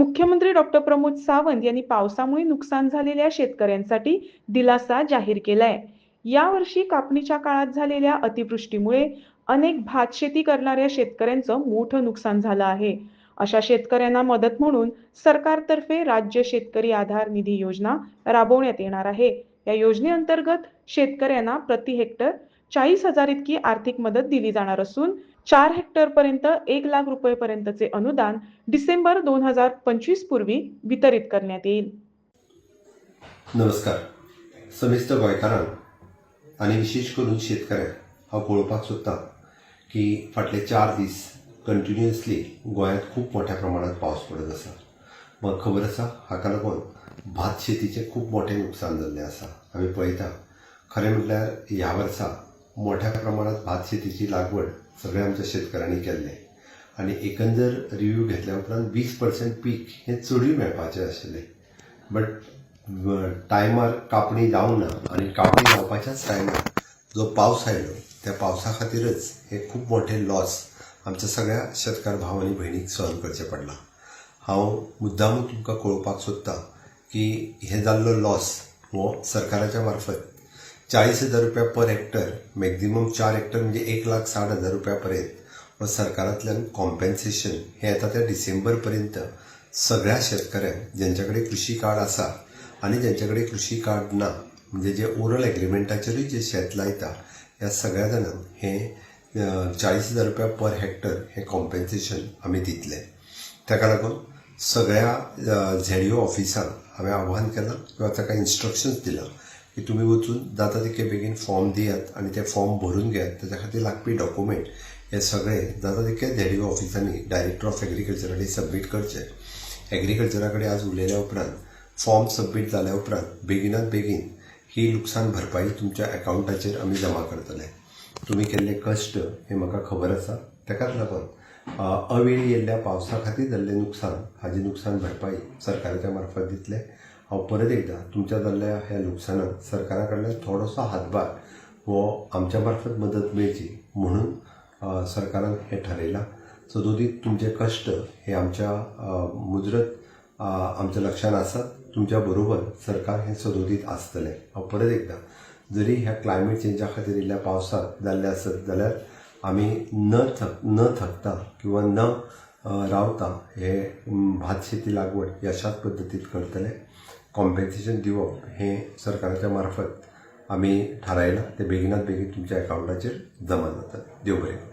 मुख्यमंत्री डॉक्टर प्रमोद सावंत यांनी पावसामुळे नुकसान झालेल्या शेतकऱ्यांसाठी दिलासा जाहीर केलाय. यावर्षी कापणीच्या काळात झालेल्या अतिवृष्टीमुळे अनेक भात शेती करणाऱ्या शेतकऱ्यांचं मोठं नुकसान झालं आहे. अशा शेतकऱ्यांना मदत म्हणून सरकारतर्फे राज्य शेतकरी आधार निधी योजना राबवण्यात येणार आहे. या योजनेअंतर्गत शेतकऱ्यांना प्रति हेक्टर चाळीस हजार इतकी आर्थिक मदत दिली जाणार असून चार हेक्टर पर्यंत एक लाख रुपये पर्यंतचे अनुदान डिसेंबर दोन हजार पंचवीस पूर्वी वितरित करण्यात येईल. नमस्कार. समिस्त गोंयकारांक आनी विशेष करून शेतकऱ्यांक हांव पळोवपाक सोदतां की फाटले चार दीस कंटिन्युअसली गोंयांत खूब मोठ्या प्रमाणात पावस पडत आसा मग खबर आसा हाका लागून भात शेतीचें खूब मोठें नुकसान जाल्लें आसा आमी पळयता खरें म्हटल्यार ह्या वर्सा मोठ्या प्रमाणात भात शेतीची लागवड सगळ्या आमच्या शेतकऱ्यांनी केल्ले आनी एकंदर रिव्ह्यू घेतल्या उपरांत वीस पर्सेंट पीक हें चडूय मेळपाचें आशिल्लें बट टायमार कापणी जावंक ना आनी कापणी जावपाच्याच टायमार जो पावस आयलो त्या पावसा खातीरच हे खूब मोठे लॉस आमच्या सगळ्या शेतकार भाव आनी भयणीक सहन करचें पडलां. हांव मुद्दामूच तुमकां कळोवपाक सोदतां की हे जाल्लो लॉस हो सरकाराच्या मार्फत चाळीस हजार रुपया पर हेक्टर मॅक्झिमम चार हेक्टर म्हणजे एक लाख साठ हजार रुपया पर्यंत व सरकारांतल्यान कॉम्पेन्सेशन हें येता त्या डिसेंबर पर्यंत सगळ्या शेतकऱ्यांक ज्यांच्या कडेन कृशी कार्ड आसा आनी ज्यांच्या कडेन कृशी कार्ड ना म्हणजे जे ओरल एग्रीमेंटाचेरूय जे शेत लायता ह्या सगळ्या जाणांक हें चाळीस हजार रुपया पर हेक्टर हें कॉम्पेन्सेशन आमी दितले. ताका लागून सगळ्या झेडिओ ऑफिसांक हांवें आव्हान केलां किंवा ताका इन्स्ट्रक्शन्स दिलां. की तुमी वचून जाता तितके बेगीन फॉर्म दियात आनी ते फॉर्म भरून घेयात. ताच्या खातीर लागपी डॉक्युमेंट हे सगळे जाता तितके झेडिओ ऑफिसांनी डायरेक्टर ऑफ एग्रीकल्चरा कडेन सबमीट करचे. एग्रीकल्चरा कडेन आज उलयल्या उपरांत फॉर्म सबमीट जाल्या उपरांत बेगिनात बेगीन ही लुकसाण भरपाई तुमच्या अकाउंटाचेर आमी जमा करतले. तुमी केल्ले कश्ट हे म्हाका खबर आसा? ताकाच लागून अवेळी येयल्ल्या पावसा खातीर जाल्लें नुकसान हाजी नुकसान भरपाई सरकाराच्या मार्फत दितले. हांव परत एकदां तुमच्या जाल्ल्या ह्या लुकसानाक सरकारा कडल्यान थोडोसो हातभार हो आमच्या मार्फत मदत मेळची म्हणून सरकारान हें ठरयलां सदोदीत तुमचे कश्ट हे आमच्या मुजरत आमच्या लक्षांत आसात तुमच्या बरोबर सरकार हें सदोदीत आसतलें हांव परत एकदां जरी ह्या क्लायमेट चेंजा खातीर इल्ल्या पावसांत जाल्ले आसत जाल्यार आमी न थक न थकता किंवा न रावता हे भात शेती लागवड यशाच पद्दतीत करतले. कॉम्पेन्सेशन दिवप हें सरकाराच्या मार्फत आमी थारायलां तें बेगिनात बेगीन तुमच्या अकाउंटाचेर जमा जातात देव बरें